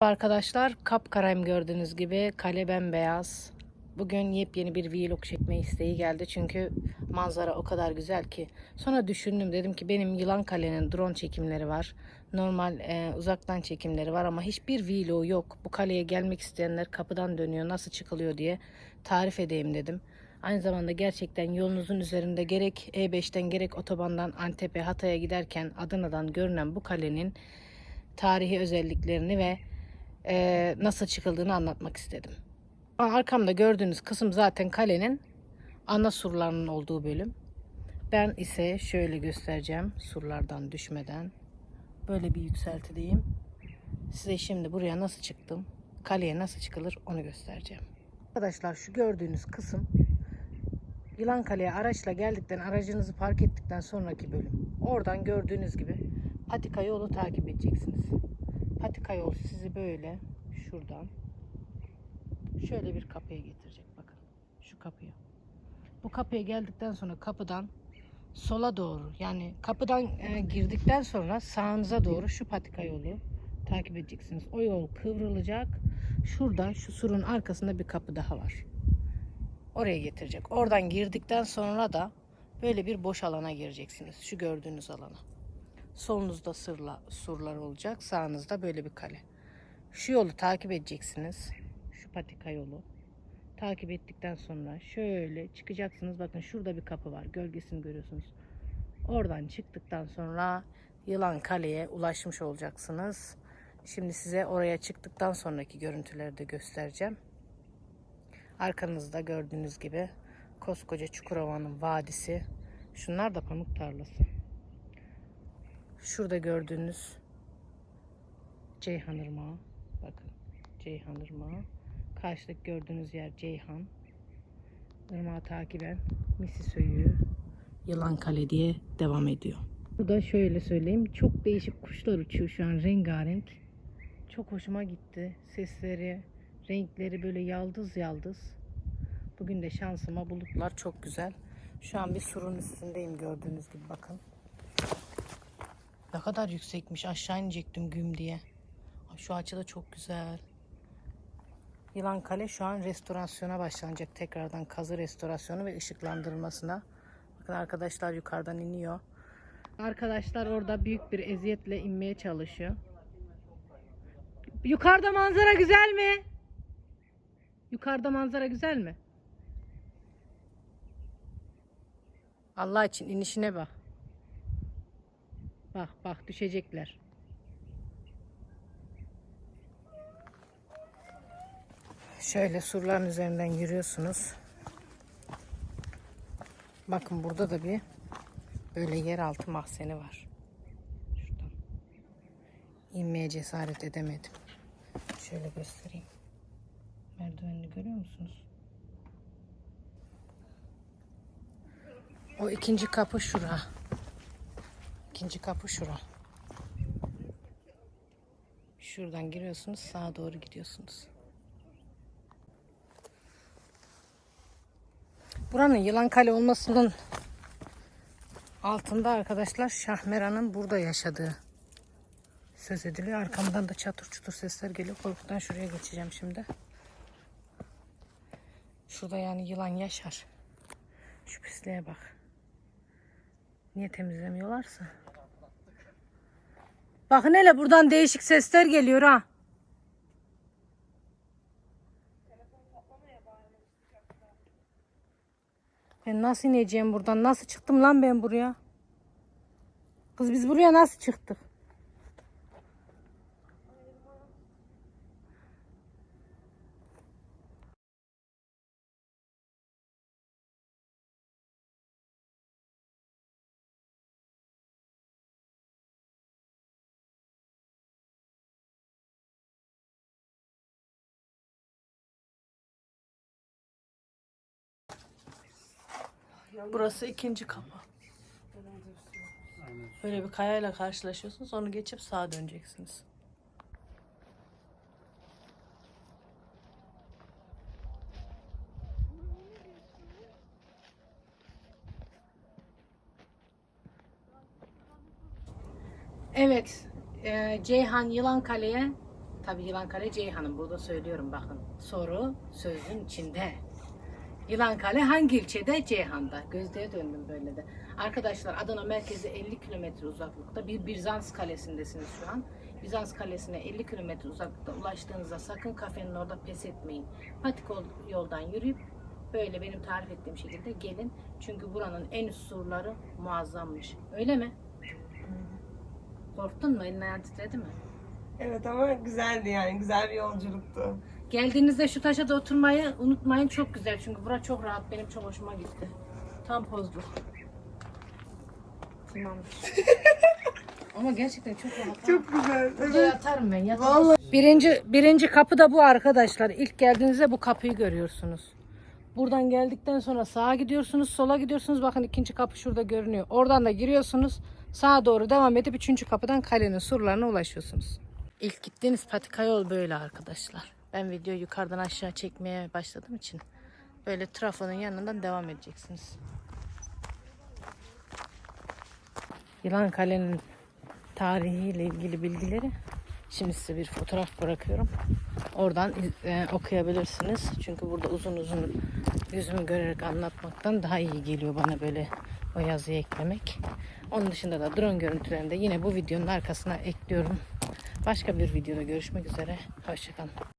Arkadaşlar kapkarayım gördüğünüz gibi kale bembeyaz. Bugün yepyeni bir vlog çekme isteği geldi çünkü manzara o kadar güzel ki. Sonra düşündüm dedim ki benim Yılan Kale'nin drone çekimleri var. Normal e, uzaktan çekimleri var ama hiçbir vlog yok. Bu kaleye gelmek isteyenler kapıdan dönüyor nasıl çıkılıyor diye tarif edeyim dedim. Aynı zamanda gerçekten yolunuzun üzerinde gerek E5'ten gerek otobandan Antep'e Hatay'a giderken Adana'dan görünen bu kalenin tarihi özelliklerini ve e, nasıl çıkıldığını anlatmak istedim. Arkamda gördüğünüz kısım zaten kalenin ana surlarının olduğu bölüm. Ben ise şöyle göstereceğim surlardan düşmeden. Böyle bir yükseltideyim. Size şimdi buraya nasıl çıktım, kaleye nasıl çıkılır onu göstereceğim. Arkadaşlar şu gördüğünüz kısım Yılan Kale'ye araçla geldikten, aracınızı park ettikten sonraki bölüm. Oradan gördüğünüz gibi patika yolu takip edeceksiniz. Patika yol sizi böyle şuradan şöyle bir kapıya getirecek bakın. Şu kapıya. Bu kapıya geldikten sonra kapıdan sola doğru yani kapıdan e, girdikten sonra sağınıza doğru şu patika yolu takip edeceksiniz. O yol kıvrılacak. Şurada şu surun arkasında bir kapı daha var. Oraya getirecek. Oradan girdikten sonra da böyle bir boş alana gireceksiniz. Şu gördüğünüz alana. Solunuzda sırla, surlar olacak. Sağınızda böyle bir kale. Şu yolu takip edeceksiniz. Şu patika yolu. Takip ettikten sonra şöyle çıkacaksınız. Bakın şurada bir kapı var. Gölgesini görüyorsunuz. Oradan çıktıktan sonra Yılan Kale'ye ulaşmış olacaksınız. Şimdi size oraya çıktıktan sonraki görüntüleri de göstereceğim. Arkanızda gördüğünüz gibi koskoca Çukurova'nın vadisi. Şunlar da pamuk tarlası. Şurada gördüğünüz Ceyhan Irmağı. Bakın Ceyhan Irmağı. Karşıdaki gördüğünüz yer Ceyhan. Irmağı takiben Misisöyü Yılan Kale diye devam ediyor. Bu da şöyle söyleyeyim. Çok değişik kuşlar uçuyor şu an rengarenk. Çok hoşuma gitti. Sesleri, renkleri böyle yaldız yaldız. Bugün de şansıma bulutlar çok güzel. Şu an bir surun üstündeyim gördüğünüz gibi bakın. Ne kadar yüksekmiş. Aşağı inecektim güm diye. Şu açı da çok güzel. Yılan Kale şu an restorasyona başlanacak. Tekrardan kazı restorasyonu ve ışıklandırılmasına. Bakın arkadaşlar yukarıdan iniyor. Arkadaşlar orada büyük bir eziyetle inmeye çalışıyor. Yukarıda manzara güzel mi? Yukarıda manzara güzel mi? Allah için inişine bak. Bak bak düşecekler. Şöyle surların üzerinden yürüyorsunuz. Bakın burada da bir böyle yeraltı mahzeni var. Şuradan. İnmeye cesaret edemedim. Şöyle göstereyim. Merdivenini görüyor musunuz? O ikinci kapı şura. İkinci kapı şura. Şuradan giriyorsunuz, sağa doğru gidiyorsunuz. Buranın Yılan Kale olmasının altında arkadaşlar Şahmeran'ın burada yaşadığı söz ediliyor. Arkamdan da çatır çutur sesler geliyor. Korkudan şuraya geçeceğim şimdi. Şurada yani yılan yaşar. Şu pisliğe bak. Niye temizlemiyorlarsa? Bakın hele buradan değişik sesler geliyor ha. Ben nasıl ineceğim buradan? Nasıl çıktım lan ben buraya? Kız biz buraya nasıl çıktık? Burası ikinci kapı. Böyle bir kayayla karşılaşıyorsunuz. Onu geçip sağa döneceksiniz. Evet. e, Ceyhan Yılan Kale'ye Tabii Yılan Kale Ceyhan'ın burada söylüyorum bakın. Soru sözün içinde. Yılan Kale hangi ilçede? Ceyhan'da. Gözlüğe döndüm böyle de. Arkadaşlar Adana merkezi 50 kilometre uzaklıkta bir Bizans kalesindesiniz şu an. Bizans kalesine 50 kilometre uzaklıkta ulaştığınızda sakın kafenin orada pes etmeyin. Patik yol- yoldan yürüyüp böyle benim tarif ettiğim şekilde gelin. Çünkü buranın en üst surları muazzammış. Öyle mi? Korktun mu? Elin ayağın titredi mi? Evet ama güzeldi yani. Güzel bir yolculuktu. Geldiğinizde şu taşa da oturmayı unutmayın. Çok güzel çünkü bura çok rahat. Benim çok hoşuma gitti. Tam pozluk. Tamamdır. Ama gerçekten çok rahat. Çok güzel. Burada yatarım ben. Yatarım. Vallahi. Birinci, birinci kapı da bu arkadaşlar. İlk geldiğinizde bu kapıyı görüyorsunuz. Buradan geldikten sonra sağa gidiyorsunuz, sola gidiyorsunuz. Bakın ikinci kapı şurada görünüyor. Oradan da giriyorsunuz. Sağa doğru devam edip üçüncü kapıdan kalenin surlarına ulaşıyorsunuz. İlk gittiğiniz patika yol böyle arkadaşlar. Ben videoyu yukarıdan aşağı çekmeye başladığım için böyle trafonun yanından devam edeceksiniz. Yılan Kale'nin tarihiyle ilgili bilgileri şimdi size bir fotoğraf bırakıyorum. Oradan e, okuyabilirsiniz. Çünkü burada uzun uzun yüzümü görerek anlatmaktan daha iyi geliyor bana böyle o yazıyı eklemek. Onun dışında da drone görüntülerini de yine bu videonun arkasına ekliyorum. Başka bir videoda görüşmek üzere. Hoşçakalın.